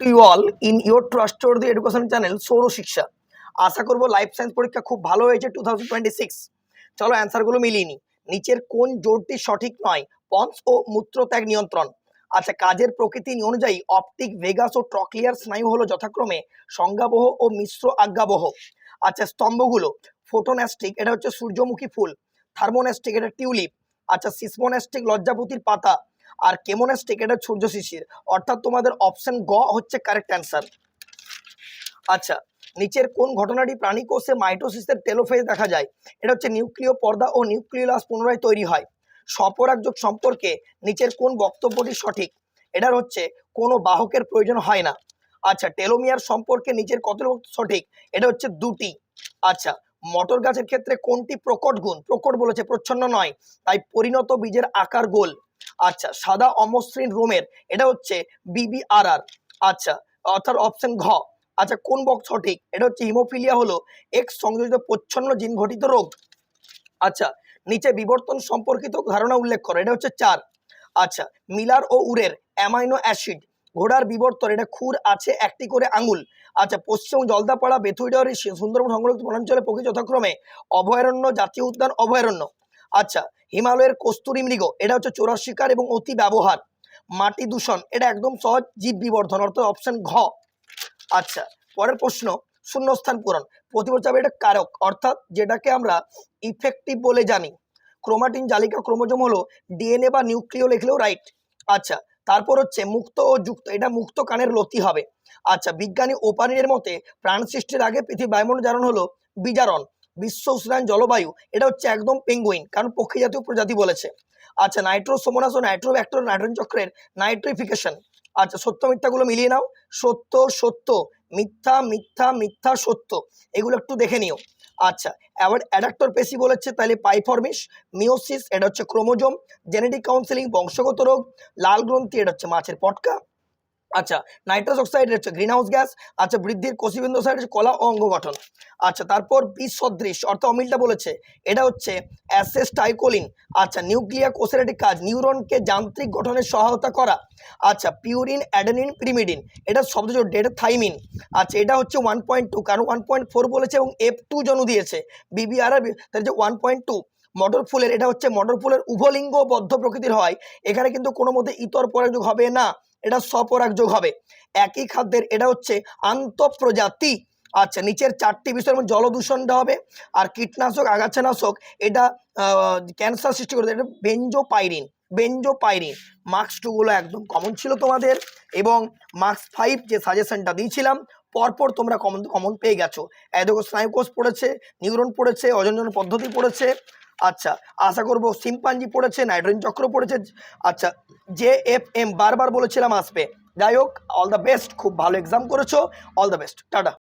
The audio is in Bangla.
To you all in your trustworthy education channel সৌর শিক্ষা আশা করব লাইফ সায়েন্স পরীক্ষা খুব ভালো হয়েছে টু থাউজেন্ড টোয়েন্টি সিক্স চলো অ্যান্সারগুলো মিলিয়ে নিই নিচের কোন জোরটি সঠিক নয় পন্স ও মূত্রত্যাগ নিয়ন্ত্রণ। আচ্ছা কাজের প্রকৃতি অনুযায়ী অপটিক ভেগাস ও ট্রক্লিয়ার স্নায়ু হলো যথাক্রমে সংজ্ঞাবহ ও মিশ্র আজ্ঞাবহ। আচ্ছা স্তম্ভগুলো ফোটোন্যাস্টিক এটা হচ্ছে সূর্যমুখী ফুল। থার্মোন্যাস্টিক এটা টিউলিপ। আচ্ছা সিসমোন্যাস্টিক লজ্জাপতির পাতা। আর কেমোন্যাস্টিক এটা সূর্য শিশির? অর্থাৎ তোমাদের অপশন গ হচ্ছে কারেক্ট অ্যান্সার আচ্ছা নিচের কোন ঘটনাটি প্রাণী কোষে মাইটোসিসের টেলোফেজ দেখা যায়? এটা হচ্ছে নিউক্লিয় পর্দা ও নিউক্লিওলাস পুনরায় তৈরি হয়। স্বপরাগযোগ সম্পর্কে নিচের কোন বক্তব্যটি সঠিক? এটার হচ্ছে, কোনো বাহকের প্রয়োজন হয় না। আচ্ছা টেলোমিয়ার সম্পর্কে নিচের কত সঠিক? এটা হচ্ছে দুটি। আচ্ছা মটর গাছের ক্ষেত্রে কোনটি প্রকট গুণ? প্রকট বলেছে প্রচ্ছন্ন নয়, তাই পরিণত বীজের আকার গোল। আচ্ছা সাদা অমসৃণ রোমের, এটা হচ্ছে বিবিআরআর আচ্ছা অর্থাৎ অপশন ঘ আচ্ছা কোন বক্স সঠিক? এটা হচ্ছে হিমোফিলিয়া হলো এক্স সংযোজিত প্রচ্ছন্ন জিন ঘটিত রোগ। আচ্ছা নিচে বিবর্তন সম্পর্কিত ধারণা উল্লেখ করো, এটা হচ্ছে চার। আচ্ছা মিলার ও উরের অ্যামাইনো অ্যাসিড, ঘোড়ার বিবর্তন, এটা খুর আছে একটি করে আঙুল। আচ্ছা পশ্চিম জলদাপাড়া বেথুইডারি সুন্দরবন সংরক্ষিত বনাঞ্চলে পক্ষী যথাক্রমে অভয়ারণ্য, জাতীয় উদ্যান অভয়ারণ্য। আচ্ছা হিমালয়ের কস্তুরী মৃগ, এটা হচ্ছে চোরা শিকার এবং অতি ব্যবহার। মাটি দূষণ, এটা একদম সহজ জীব বিবর্ধন, অর্থাৎ অপশন ঘ। আচ্ছা পরের প্রশ্ন, শূন্যস্থান পূরণ। প্রতিবছর যাবে এটা কারক, অর্থাৎ যেটাকে আমরা ইফেক্টিভ বলে জানি। ক্রোমাটিন জালিকা ক্রোমোজোম হলো ডিএনএ বা নিউক্লিয় লিখলেও রাইট আচ্ছা তারপর হচ্ছে মুক্ত ও যুক্ত, এটা মুক্ত কানের লতি হবে। আচ্ছা বিজ্ঞানী ওপানির মতে প্রাণ সৃষ্টির আগে পৃথিবী বায়ুমণ্ডল জারণ হলো বিজারণ। বিশ্ব উষ্ণায়ন জলবায়ু, এটা হচ্ছে একদম পেঙ্গুইন কারণ পক্ষী জাতীয় প্রজাতি বলেছে। আচ্ছা নাইট্রো সোমোনাস ও নাইট্রোব্যাক্টর নাইট্রোজেন চক্রের নাইট্রিফিকেশন আচ্ছা সত্য মিথ্যাগুলো মিলিয়ে নাও, সত্য সত্য, মিথ্যা মিথ্যা মিথ্যা, সত্য, এগুলো একটু দেখে নিও। আচ্ছা আবার অ্যাডাক্টর পেশি বলেছে তাহলে পাইফরমিস মিওসিস এটা হচ্ছে ক্রোমোজোম জেনেটিক কাউন্সিলিং বংশগত রোগ, লাল গ্রন্থি, এটা হচ্ছে মাছের পটকা আচ্ছা নাইট্রাস অক্সাইড হচ্ছে গ্রিন হাউস গ্যাস আচ্ছা বৃদ্ধির কোষিবিন্দু সাইড হচ্ছে কলা ও অঙ্গ গঠন। আচ্ছা তারপর বিষ সদৃশ অর্থ অমিলটা বলেছে, এটা হচ্ছে অ্যাসেস্টাইকোলিন। আচ্ছা নিউক্লিয়া কোষের একটি কাজ, নিউরনকে যান্ত্রিক গঠনের সহায়তা করা। আচ্ছা পিউরিন, অ্যাডেনিন, প্রিমিডিন, এটা শব্দ এটা থাইমিন। আচ্ছা এটা হচ্ছে ওয়ান পয়েন্ট টু, কারণ ওয়ান পয়েন্ট ফোর বলেছে এবং এফ টু জনু দিয়েছে, বিবিআর তার হচ্ছে ওয়ান পয়েন্ট টু, মটর ফুলের, এটা হচ্ছে মটর ফুলের উভলিঙ্গ বদ্ধ প্রকৃতির হয়, এখানে কিন্তু কোনো মতে ইতর পরাগযোগ হবে না। এটা সপরাগ যোগ হবে। একই খাদ্যের, এটা হচ্ছে আন্তঃপ্রজাতি। আচ্ছা নিচের চারটি বিষয়ের মধ্যে জলদূষণটা হবে আর কীটনাশক, আগাছানাশক, এটা ক্যান্সার সৃষ্টি করে দেয়। এটা বেঞ্জোপাইরিন বেঞ্জোপাইরিন। মার্কস টুগুলো একদম কমন ছিল তোমাদের এবং মার্কস ফাইভ যে সাজেশনটা দিয়েছিলাম, পরপর তোমরা কমন কমন পেয়ে গেছো। এই দেখো স্নায়ুকোষ পড়েছে, নিউরন পড়েছে অজনজন পদ্ধতি পড়েছে আচ্ছা আশা করব সিম্পাঞ্জি পড়েছে, নাইট্রোজেন চক্র পড়েছে আচ্ছা জে এফ এম বারবার বলেছিলাম আসবে। যাই হোক অল দ্য বেস্ট খুব ভালো এক্সাম করেছ অল দ্য বেস্ট টাটা।